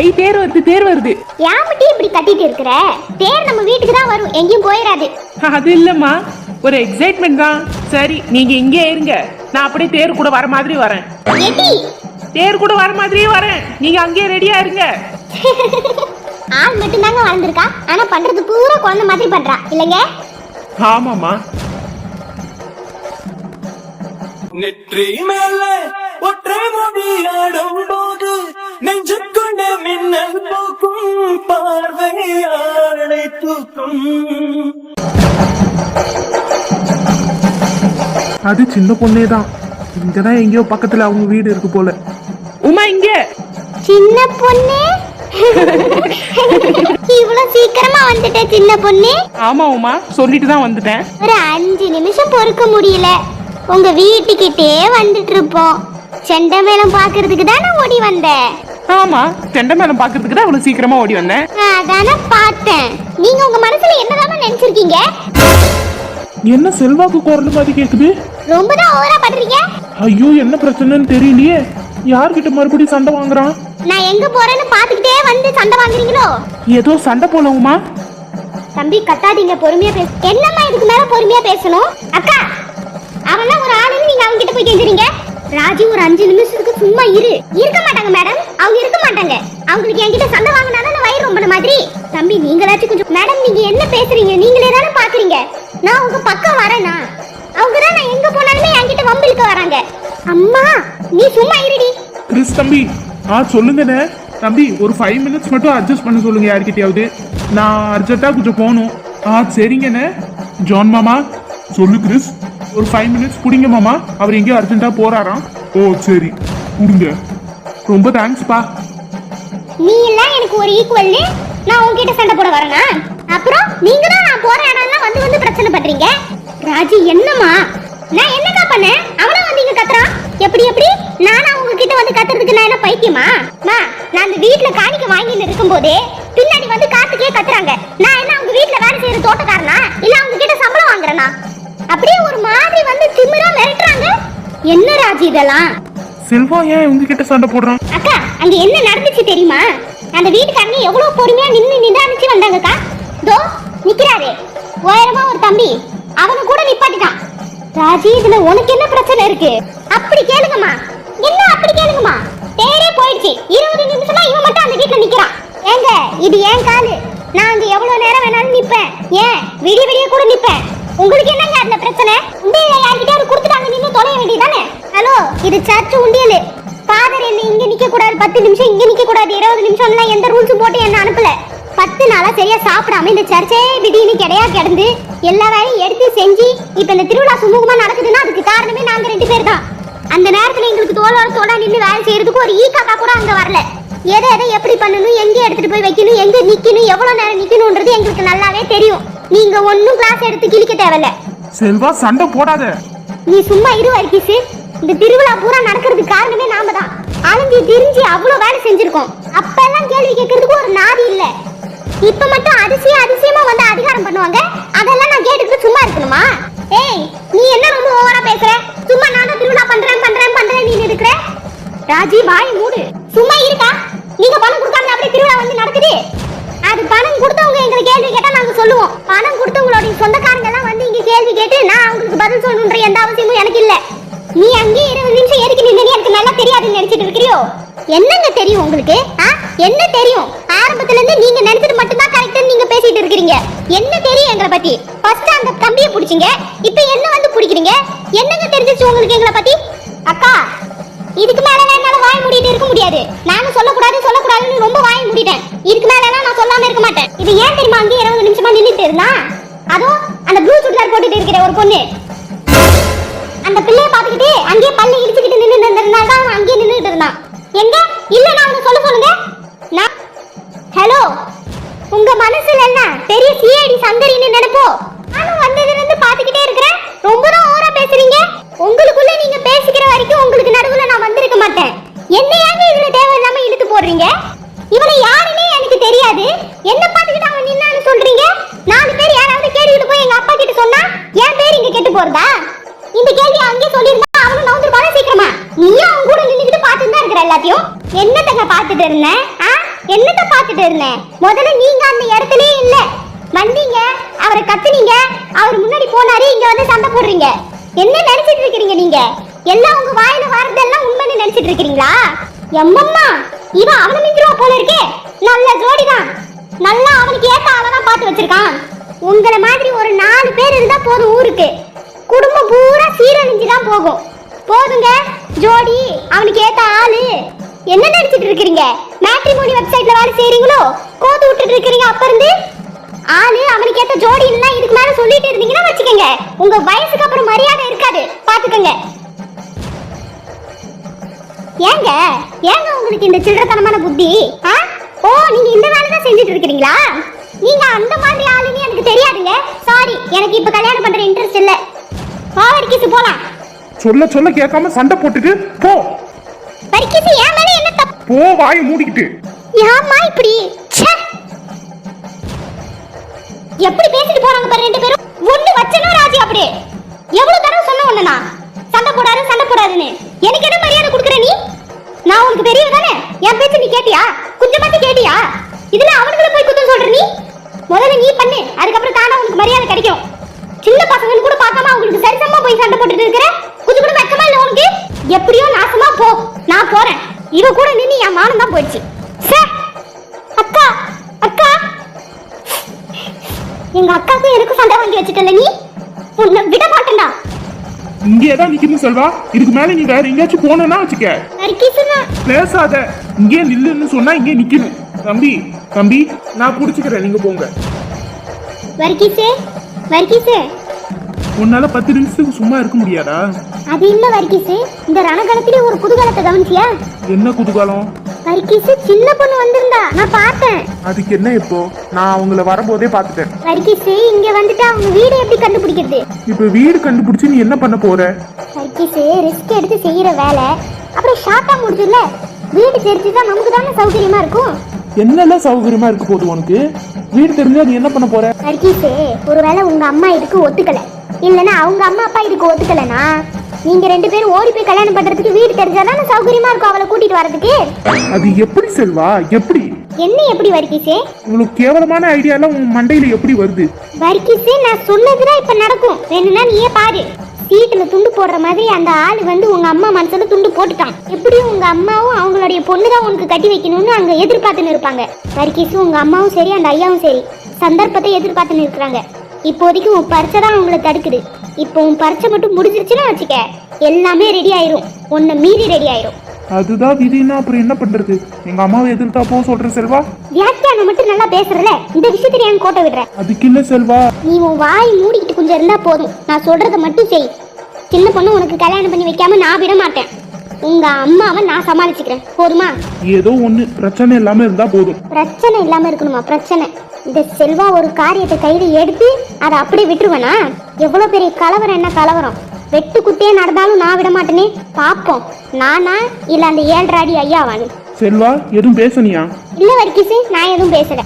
ஐ தேர் வருது தேர் வருது. ஏன் மட்டும் இப்படி கட்டிட்டு இருக்கிற? தேர் நம்ம வீட்டுக்கு தான் வரும் எங்கேயும் போயிடாது அது இல்லம்மா. ஒரு எக்ஸைட்மெண்ட் தான். சரி நீங்க இங்கே இருங்க. நான் அப்படியே தேர் கூட வர மாதிரி வரேன். எடி தேர் கூட வர மாதிரியே வரேன். நீங்க அங்கேயே ரெடியா இருங்க. ஆள் மட்டும் தாங்க வளர்ந்துருக்கா ஆனா பண்றது பூரா குழந்தை மாதிரி பண்றா. இல்லைங்க? ஆமாம்மா. நெற்றி மேலே ஒற்றை முடியாடும் போது நெஞ்சுக்குண்ட மின்னல் போக்கும் பார்வையாளை தூக்கும். அது சின்ன பொண்ணே தான் இங்கதான் எங்கேயோ பக்கத்துல அவங்க வீடு இருக்கு போல. உமா இங்க. சின்ன பொண்ணு? இவ்வளவு சீக்கிரமா வந்துட்ட சின்ன பொண்ணு. ஆமா உமா சொல்லிட்டு தான் வந்துட்டேன். ஒரு அஞ்சு நிமிஷம் பொறுக்க முடியல. உங்க வீட்டுக்கிட்டே வந்துட்டு இருப்போம். செண்ட மேளம் பாக்குறதுக்கு தானே ஓடி வந்தேன். ஆமா செண்ட மேலம் பாக்குறதுக்கு தான் அவ்வளவு சீக்கிரமா ஓடி வந்தேன். அதானே பார்த்தேன். நீங்க உங்க மனசுல என்னதாம நினைச்சிருக்கீங்க? என்ன செல்வாக்கு குரல் மாதிரி கேக்குது? ரொம்ப தான் ஓவரா பண்றீங்க? ஐயோ என்ன பிரச்சனைன்னு தெரியலையே. யார்கிட்ட மறுபடியும் சண்டை வாங்குறான்? நான் எங்க போறேன்னு பாத்துக்கிட்டே வந்து சண்டை வாங்குறீங்களோ? ஏதோ சண்டை போல உமா தம்பி கத்தாதீங்க பொறுமையா பேச. என்னம்மா இதுக்கு மேல பொறுமையா பேசணும்? அக்கா அவனா ஒரு ஆளுன்னு நீங்க அவங்க கிட்ட போய் கேக்குறீங்க? ராஜி ஒரு அஞ்சு நிமிஷத்துக்கு சும்மா இரு. இருக்க மாட்டாங்க மேடம் அவங்க இருக்க மாட்டாங்க. அவங்களுக்கு என்கிட்ட சண்டை வாங்கினாதான் வயிறு ரொம்ப மாதிரி. தம்பி நீங்களாச்சும் கொஞ்சம் மேடம் நீங்க என்ன பேசுறீங்க? நீங்களே தானே பாக்குறீங்க. நான் உங்க பக்கம் வரேனா? அவங்க தான் நான் எங்க போனாலுமே என்கிட்ட வம்பிழுக்க வராங்க. அம்மா நீ சும்மா இருடி. கிறிஸ் தம்பி. ஆ சொல்லுங்கண்ணே. தம்பி ஒரு ஃபைவ் மினிட்ஸ் மட்டும் அட்ஜஸ்ட் பண்ண சொல்லுங்க யார்கிட்டயாவது. நான் அர்ஜென்ட்டா கொஞ்சம் போகணும். ஆ சரிங்கண்ணே. ஜான் மாமா சொல்லு கிறிஸ். ஒரு ஃபைவ் மினிட்ஸ் குடிங்க மாமா. அவர் எங்கேயோ அர்ஜென்ட்டா போறாராம். ஓ சரி. குடுங்க. ரொம்ப தேங்க்ஸ்ப்பா நீ எல்லாம் எனக்கு ஒரு ஈக்குவல் நான் உன்கிட்ட சண்டை போட வரேனா? அப்புறம் நீங்க தான் நான் போற இடம்லாம் வந்து வந்து பிரச்சனை பண்றீங்க. ராஜி என்னம்மா? நான் என்னக்கா பண்ணேன்? அவனா வந்து இங்க கத்துறான் எப்படி எப்படி? நானா உங்ககிட்ட வந்து கத்துறதுக்கு நான் என்ன பைத்தியமா? மா நான் அந்த வீட்ல காணிக்க வாங்கிட்டு இருக்கும்போதே பின்னாடி வந்து காத்துக்கே கத்துறாங்க. நான் என்ன அவங்க வீட்ல வேலை செய்யற தோட்டக்காரனா? இல்ல அவங்க கிட்ட சம்பளம் வாங்குறேனா? அப்படியே ஒரு மாதிரி வந்து திமிரா மிரட்டுறாங்க என்ன ராஜி இதெல்லாம்? செல்வா ஏன் உங்ககிட்ட சண்டை போடுறான்? அக்கா அங்க என்ன நடந்துச்சு தெரியுமா? அந்த வீட்டுக்காரங்க எவ்வளவு பொறுமையா நின்னு நிதானிச்சு வந்தாங்கக்கா. தோ நிக்கிறாரே. உயரமா ஒரு தம்பி அவனை கூட நிப்பாட்டிட்டான். ராஜி இதுல உனக்கு என்ன பிரச்சனை இருக்கு? அப்படி கேளுங்கம்மா. என்ன அப்படி கேளுங்கம்மா? பேரே போயிடுச்சு. இருபது நிமிஷமா இவன் மட்டும் அந்த வீட்டுல நிக்கிறான். ஏங்க இது ஏன் காலு? நான் அங்க எவ்வளவு நேரம் வேணாலும் நிப்பேன். ஏன்? விடிய விடிய கூட நிப்பேன். உங்களுக்கு என்னங்க அதுல பிரச்சனை? உண்டியல யார்கிட்டயாவது கொடுத்துட்டாங்க வேண்டியதானே ஹலோ இது சர்ச் உண்டியல். ஃபாதர் என்ன இங்க நிக்க கூடாது பத்து நிமிஷம் இங்க நிக்க கூடாது இருபது நிமிஷம்லாம் எந்த ரூல்ஸும் போட்டு என்ன அனுப்பல. பத்து நாளா சரியா சாப்பிடாம இந்த சர்ச்சே திடீர்னு கிடையா கிடந்து எல்லா வேலையும் எடுத்து செஞ்சு இப்ப இந்த திருவிழா சுமூகமா நடக்குதுன்னா அதுக்கு காரணமே நாங்க ரெண்டு பேர் தான். அந்த நேரத்துல எங்களுக்கு தோலோரத்தோட நின்று வேலை செய்யறதுக்கு ஒரு ஈ காக்கா கூட அங்க வரல. எதை எதை எப்படி பண்ணணும் எங்க எடுத்துட்டு போய் வைக்கணும் எங்க நிக்கணும் எவ்வளவு நேரம் நிக்கணும்ன்றது எங்களுக்கு நல்லாவே தெரியும். நீங்க ஒன்னும் கிளாஸ் எடுத்து கிழிக்க தேவையில்ல. செல்வா சண்டை போடாத. நீ சும்மா இரு வர்க்கீஸு இந்த திருவிழா பூரா நடக்கிறதுக்கு காரணமே நாம தான். அலைஞ்சி திரிஞ்சு அவ்வளோ வேலை செஞ்சிருக்கோம். அப்பெல்லாம் கேள்வி கேட்கறதுக்கு ஒரு நாதி இல்லை. இப்போ மட்டும் அதிசயம் அதிசயமா வந்து அதிகாரம் பண்ணுவாங்க? அதெல்லாம் நான் கேட்டுக்கிட்டு சும்மா இருக்கணுமா? ஏய் நீ என்ன ரொம்ப ஓவரா பேசுற? சும்மா நான் தான் திருவிழா பண்றேன் பண்றேன் பண்றேன் நீ இருக்கிற ராஜி வாய் மூடு. பதில் சொல்லணுன்ற எந்த அவசியமும் எனக்கு இல்ல. நீ அங்கே இருபது நிமிஷம் எதுக்கு நின்று எனக்கு நல்லா தெரியாதுன்னு நினைச்சிட்டு இருக்கிறியோ? என்னங்க தெரியும் உங்களுக்கு? என்ன தெரியும்? ஆரம்பத்துல இருந்து நீங்க நினைச்சது மட்டும்தான் கரெக்ட்னு நீங்க பேசிட்டு இருக்கீங்க என்ன தெரியும் எங்களை பத்தி? ஃபர்ஸ்ட் அந்த கம்பியை பிடிச்சிங்க. இப்போ என்ன வந்து பிடிக்கிறீங்க? என்னங்க தெரிஞ்சிச்சு உங்களுக்கு எங்களை பத்தி? அக்கா இதுக்கு மேல என்னால வாய் மூடிட்டு இருக்க முடியாது. நானும் சொல்லக்கூடாது சொல்லக்கூடாதுன்னு ரொம்ப வாய் மூடிட்டேன். இதுக்கு மேல நான் சொல்லாம இருக்க மாட்டேன். இது ஏன் தெரியுமா அங்கே இருபது நிமிஷமா நின்றுட்டு இருந்தா? அதுவும் அந்த ப்ளூ சுடிதார் போட்டுட்டு இருக்கிற ஒரு பொண்ணு. அந்த பிள்ளைய பாத்துக்கிட்டு அங்கேயே பல்லு இடிச்சுக்கிட்டு நின்று இருந்ததுனால தான் அவன் அங்கேயே நின்றுட்டு இருந்தான். எங்க? இல்ல நான் சொல்ல சொல்லுங்க. நான் ஹலோ உங்க மனசுல என்ன? பெரிய சிஐடி சந்தரின்னு நினைப்போ? நானும் வந்ததுல இருந்து பாத்துக்கிட்டே இருக்கிறேன். ரொம்ப தான் ஓவரா பேசுறீங்க. உங்களுக்குள்ள நீங்க பேசிக்கிற வரைக்கும் உங்களுக்கு நடுவுல நான் வந்திருக்க மாட்டேன். என்ன ஏங்க இதுல தேவையில்லாம இழுத்து போடுறீங்க? இவனை யாருன்னே எனக்கு தெரியாது. என்ன பாத்துக்கிட்டு அவன் நின்னான்னு சொல்றீங்க? நாலு பேர் யாராவது கேட்டுக்கிட்டு போய் எங்க அப்பா கிட்ட சொன்னா என் பேர் இங்க கெட்டு போறதா? இந்த கேள்வி அங்கே சொல்லியிருந்தா அவனும் நவுந்துருப்பான சீக்கிரமா? நீயும் அவன் கூட நின்றுக்கிட்டு பார்த்துட்டு தான் இருக்கிற எல்லாத்தையும்? என்னத்தங்க பார்த்துட்டு இருந்தேன்? ஆ? என்னத்த பார்த்துட்டு இருந்தேன்? முதல்ல நீங்க அந்த இடத்துலயே இல்ல. வந்தீங்க அவரை கத்துனீங்க அவர் முன்னாடி போனாரு இங்க வந்து சண்டை போடுறீங்க. என்ன நினைச்சிட்டு இருக்கீங்க நீங்க? எல்லாம் உங்க வாயில வரதெல்லாம் உண்மைன்னு நினைச்சிட்டு இருக்கீங்களா எம்மம்மா இவன் அவனை மிஞ்சிருவா போல இருக்கே. நல்ல ஜோடிதான். நல்லா அவனுக்கு ஏத்த ஆளதான் பார்த்து வச்சிருக்கான். உங்களை மாதிரி ஒரு நாலு பேர் இருந்தா போதும் ஊருக்கு. குடும்பம் பூரா சீரழிஞ்சு தான் போகும். போதுங்க ஜோடி அவனுக்கு ஏத்த ஆளு. என்ன நினைச்சிட்டு இருக்கிறீங்க? மேட்ரிமோனி வெப்சைட்ல வேலை செய்றீங்களோ? கோத்து விட்டுட்டு இருக்கிறீங்க அப்ப இருந்து? ஆளு அவனுக்கு ஏத்த ஜோடி இல்ல இதுக்கு மேல சொல்லிட்டு இருந்தீங்கன்னா வச்சுக்கோங்க. உங்க வயசுக்கு அப்புறம் மரியாதை இருக்காது. பாத்துக்கோங்க. ஏங்க ஏங்க உங்களுக்கு இந்த சில்லறத்தனமான புத்தி? ஆ? ஓ நீங்க இந்த வேலை தான் செஞ்சுட்டு இருக்கீங்களா நீங்க அந்த மாதிரி ஆளுன்னு எனக்கு தெரியாதுங்க. சாரி எனக்கு இப்ப கல்யாணம் பண்ற இன்ட்ரெஸ்ட் இல்லை. ஓவர்கிஸ் போலாம். சொல்ல சொல்ல கேட்காம சண்டை போட்டுட்டு போ. வரிக்கிஸ் ஏன் மேல என்ன தப்பு? போ வாயை மூடிக்கிட்டு. ஏம்மா இப்படி? ச்சே! எப்படி பேசிட்டு போறாங்க பாரு ரெண்டு பேரும். ஒண்ணு வச்சனோ ராஜி அப்படியே. எவ்வளவு தடவை சொன்ன ஒண்ணு நான்? சண்டை போடாது சண்டை போடாதுன்னு. எனக்கு என்ன மரியாதை கொடுக்குற நீ? நான் உனக்கு பெரியவ தானே? என் பேச்சு நீ கேட்டியா? கொஞ்சமாத்தி கேட்டியா? இதுல அவனுக்குள்ள போய் குத்தம் சொல்ற நீ? முதல்ல நீ பண்ணு. அதுக்கப்புறம் தானா உனக்கு மரியாதை கிடைக்கும். சின்ன பசங்கன்னு கூட பார்க்காம அவங்களுக்கு சரிசமா போய் சண்டை போட்டுட்டு இருக்கிற? கொஞ்சம் கூட வெக்கமா இல்ல உனக்கு? எப்படியோ நாசமா போ. நான் போறேன். இவ கூட நின்னு என் மானம் தான் போயிடுச்சு. ச்சே! அக்கா அக்கா. எங்க அக்காக்கும் எனக்கும் சண்டை வாங்கி வச்சுட்டல நீ? உன்னை விட மாட்டேன்டா. இங்கே தான் நிக்கணும் செல்வா. இதுக்கு மேல நீ வேற எங்கேயாச்சும் போனேன்னா வச்சுக்க. பேசாத. இங்கே நில்லுன்னு சொன்னா இங்கே நிக்கணும். தம்பி தம்பி நான் புடிச்சுக்கிறேன். நீங்க போங்க. வர்க்கீஸு வர்க்கீஸு உன்னால பத்து நிமிஷத்துக்கு சும்மா இருக்க முடியாதா? அது இல்ல வர்க்கீஸு இந்த ரணகலத்திலே ஒரு புதுகலத்தை கவனிச்சியா? என்ன குதூகலம்? வர்க்கீஸு சின்ன பொண்ணு வந்திருந்தா. நான் பார்த்தேன். அதுக்கு என்ன இப்போ? நான் அவங்கள வரும்போதே பார்த்துட்டேன். வர்க்கீஸு இங்க வந்துட்டு அவங்க வீடு எப்படி கண்டுபிடிக்கிறது? இப்ப வீடு கண்டுபிடிச்சு நீ என்ன பண்ண போற? வர்க்கீஸு ரிஸ்க் எடுத்து செய்யற வேலை. அப்புறம் ஷார்ட்டா முடிச்சுல வீடு தெரிஞ்சுதான் நமக்கு தானே சௌகரியமா இருக்கும்? என்னெல்லாம் சௌகரியமா இருக்க போகுது உனக்கு? வீடு தெரிஞ்சா நீ என்ன பண்ண போற? நர்கீஸு ஒருவேளை உங்க அம்மா இதுக்கு ஒத்துக்கல. இல்லனா அவங்க அம்மா அப்பா இதுக்கு ஒத்துக்கலனா நீங்க ரெண்டு பேரும் ஓடி போய் கல்யாணம் பண்றதுக்கு வீடு தெரிஞ்சாதானே சௌகரியமா இருக்கும் அவளை கூட்டிட்டு வரதுக்கு அது எப்படி செல்வா? எப்படி? என்ன எப்படி வர்க்கீஸு இவ்வளவு கேவலமான ஐடியா எல்லாம் உன் மண்டையில எப்படி வருது? வர்க்கீஸு நான் சொன்னதுதான் இப்ப நடக்கும். வேணும்னா நீயே பாரு. சீட்டுல துண்டு போடுற மாதிரி அந்த ஆள் வந்து உங்க அம்மா மனசுல துண்டு போட்டுட்டான். எப்படியும் உங்க அம்மாவும் அவங்களுடைய பொண்ணுதான் உனக்கு கட்டி வைக்கணும்னு அங்க எதிர்பார்த்துன்னு இருப்பாங்க. வர்க்கீஸு உங்க அம்மாவும் சரி அந்த ஐயாவும் சரி சந்தர்ப்பத்தை எதிர்பார்த்துன்னு இருக்கிறாங்க. இப்போதைக்கு உன் பரிச்சை தான் அவங்கள தடுக்குது. இப்போ உன் பரிச்சை மட்டும் முடிஞ்சிருச்சுன்னா வச்சுக்க எல்லாமே ரெடி ஆயிரும். உன்னை மீறி ரெடி ஆயிரும். அதுதான் விதினா அப்புறம் என்ன பண்றது? எங்க அம்மாவை எதிர்த்தா போ சொல்ற செல்வா. வியாக்கியானம் மட்டும் நல்லா பேசுறல இந்த விஷயத்துல ஏன் கோட்டை விடுற. அதுக்கு இல்ல செல்வா. நீ உன் வாய் மூடிக்கிட்டு கொஞ்சம் இருந்தா போதும். நான் சொல்றத மட்டும் செய். சின்ன பொண்ணு உனக்கு கல்யாணம் பண்ணி வைக்காம நான் விட மாட்டேன். உங்க அம்மாவை நான் சமாளிச்சுக்கிறேன். போதுமா? ஏதோ ஒண்ணு. பிரச்சனை இல்லாம இருந்தா போதும். பிரச்சனை இல்லாம இருக்கணுமா? பிரச்சனை. இந்த செல்வா ஒரு காரியத்தை கையில எடுத்து அதை அப்படியே விட்டுருவனா? எவ்வளவு பெரிய கலவரம் என்ன கலவரம்? வெட்டு குத்தே நடந்தாலும் நான் விட மாட்டேனே. பாப்போம். நானா இல்ல அந்த ஏழரை அடி ஐயாவானு? செல்வா எதுவும் பேசனியா? இல்ல வர்க்கீஸு நான் எதுவும் பேசல.